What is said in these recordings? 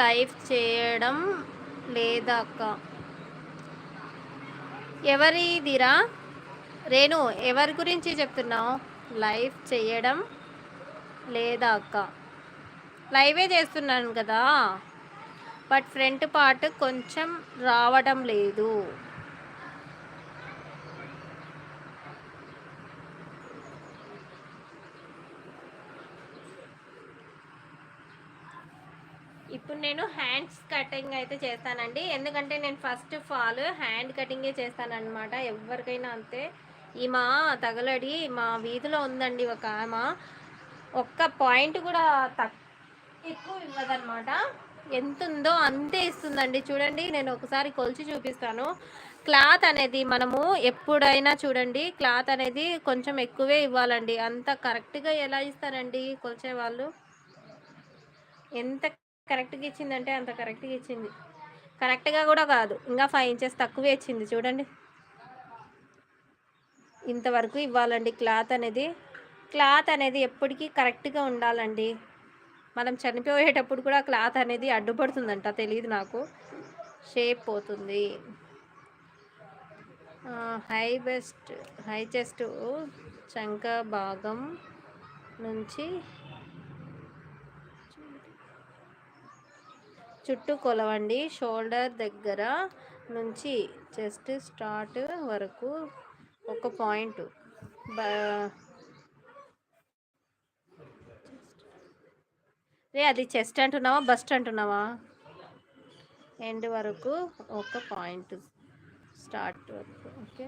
Live చేయడం లేదా అక్క? ఎవరిదిరా? రేణు ఎవరి గురించి చెప్తున్నావు? లైవ్ చేయడం లేదా అక్క? లైవే చేస్తున్నాను కదా. బట్ ఫ్రంట్ పార్ట్ కొంచెం రావడం లేదు. ఇప్పుడు నేను హ్యాండ్స్ కటింగ్ అయితే చేస్తానండి. ఎందుకంటే నేను ఫస్ట్ ఆఫ్ ఆల్ హ్యాండ్ కటింగే చేస్తానన్నమాట. ఎవరికైనా అంతే. ఈ మా తగలడి మా వీధిలో ఉందండి ఒక ఆమె. ఒక్క పాయింట్ కూడా తక్ ఎక్కువ ఇవ్వదన్నమాట. ఎంత ఉందో అంతే ఇస్తుందండి. చూడండి నేను ఒకసారి కొలిచి చూపిస్తాను. క్లాత్ అనేది మనము ఎప్పుడైనా చూడండి క్లాత్ అనేది కొంచెం ఎక్కువే ఇవ్వాలండి. అంత కరెక్ట్గా ఎలా ఇస్తారండి కొలిచే వాళ్ళు ఎంత కరెక్ట్గా ఇచ్చిందంటే అంత కరెక్ట్గా ఇచ్చింది. కరెక్ట్గా కూడా కాదు. ఇంకా ఫైవ్ ఇంచెస్ తక్కువే ఇచ్చింది. చూడండి. ఇంతవరకు ఇవ్వాలండి. క్లాత్ అనేది క్లాత్ అనేది ఎప్పటికీ కరెక్ట్గా ఉండాలండి. మనం చనిపోయేటప్పుడు కూడా క్లాత్ అనేది అడ్డుపడుతుందంట. తెలియదు నాకు. షేప్ పోతుంది. హై బెస్ట్ హై చెస్ట్ చంక భాగం నుంచి చుట్టూ కొలవండి. షోల్డర్ దగ్గర నుంచి చెస్ట్ స్టార్ట్ వరకు ఒక పాయింట్. రే అది చెస్ట్ అంటున్నావా? బస్ట్ అంటున్నావా? ఎండ్ వరకు ఒక పాయింట్ స్టార్ట్ వరకు ఓకే?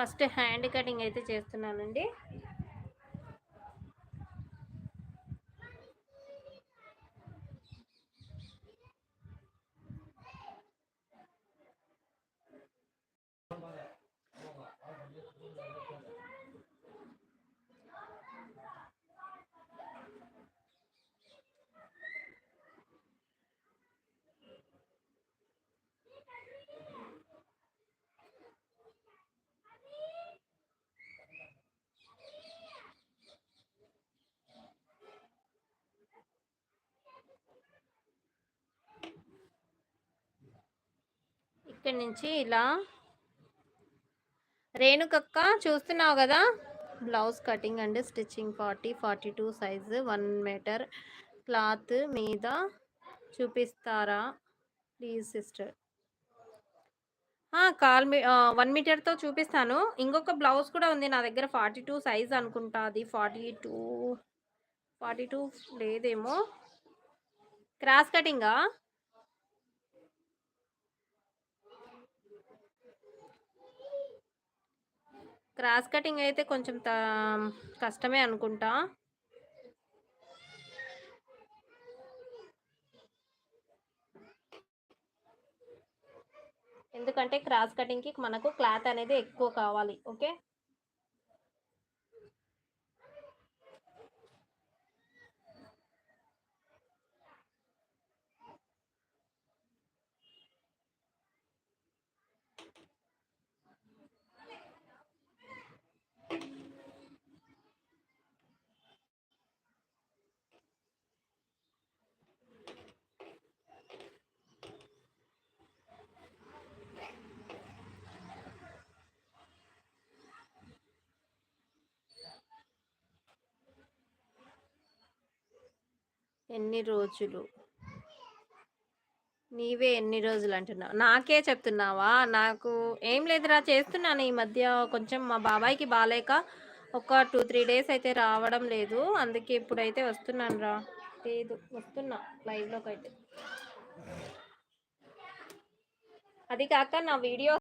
ఫస్ట్ హ్యాండ్ కటింగ్ అయితే చేస్తున్నానండి. ఇక్కడి నుంచి ఇలా. రేణుకక్క చూస్తున్నావు కదా? Blouse cutting and stitching forty forty two size one metre cloth మీద చూపిస్తారా? Please sister. కాల్ మీ వన్ మీటర్తో చూపిస్తాను. ఇంకొక బ్లౌజ్ కూడా ఉంది నా దగ్గర ఫార్టీ టూ సైజ్ అనుకుంటా అది. ఫార్టీ టూ ఫార్టీ టూ లేదేమో. క్రాస్ కటింగా? క్రాస్ కటింగ్ అయితే కొంచెం కష్టమే అనుకుంటా. ఎందుకంటే క్రాస్ కటింగ్కి మనకు క్లాత్ అనేది ఎక్కువ కావాలి ఓకే? ఎన్ని రోజులు? నీవే ఎన్ని రోజులు అంటున్నావు నాకే చెప్తున్నావా? నాకు ఏం లేదురా చేస్తున్నాను ఈ మధ్య. కొంచెం మా బాబాయ్కి బాగాలేక ఒక టూ త్రీ డేస్ అయితే రావడం లేదు. అందుకే ఇప్పుడైతే వస్తున్నాను రా లేదు వస్తున్నా లైవ్లోకి అయితే అది కాక నా వీడియో